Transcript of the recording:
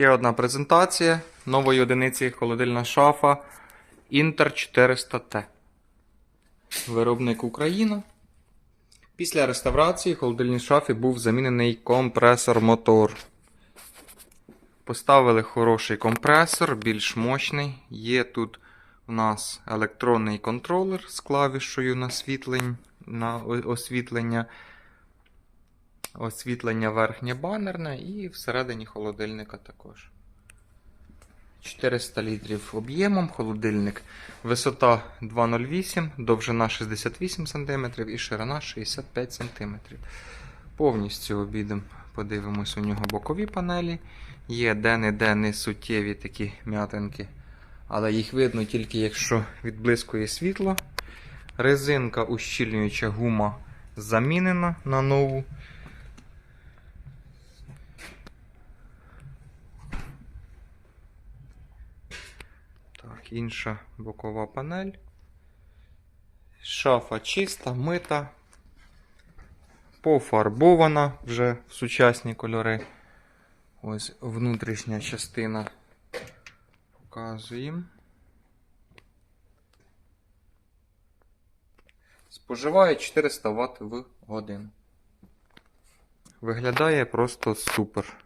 Ще одна презентація нової одиниці холодильна шафа Inter 400T. Виробник Україна. Після реставрації в холодильній шафі був замінений компресор мотор. Поставили хороший компресор, більш мощний. Є тут у нас електронний контролер з клавішою на освітлення. Освітлення верхнє банерне і всередині холодильника також. 400 літрів об'ємом холодильник. Висота 2,08, довжина 68 см і ширина 65 см. Повністю обідом подивимось у нього бокові панелі. Є де-не-де не суттєві такі м'ятинки, але їх видно тільки якщо відблискує світло. Резинка ущільнююча гума замінена на нову. Інша бокова панель. Шафа чиста, мита, пофарбована вже в сучасні кольори. Ось внутрішня частина. Показуємо. Споживає 400 Вт в годину. Виглядає просто супер.